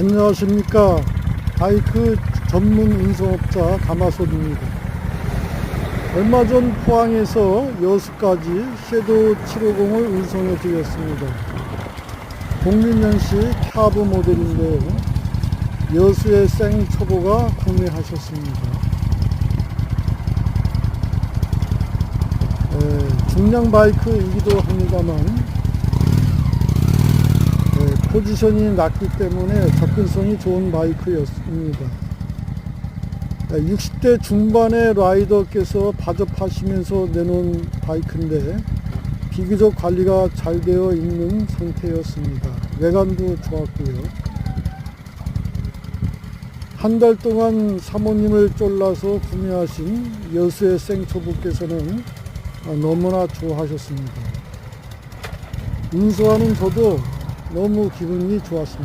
안녕하십니까. 바이크 전문 운송업자 가마솥입니다. 얼마 전 포항에서 여수까지 섀도우 750을 운송해 드렸습니다. 06년식 캬브 모델인데요. 여수의 생초보가 구매하셨습니다. 에, 중량 바이크이기도 합니다만 네, 포지션이 낮기 때문에 접근성이 좋은 바이크였습니다. 네, 60대 중반의 라이더께서 바접하시면서 내놓은 바이크인데 비교적 관리가 잘 되어 있는 상태였습니다. 외관도 좋았고요. 한 달 동안 사모님을 쫄라서 구매하신 여수의 생초보께서는 아, 너무나 좋아하셨습니다. 운수하는 저도 너무 기분이 좋았습니다.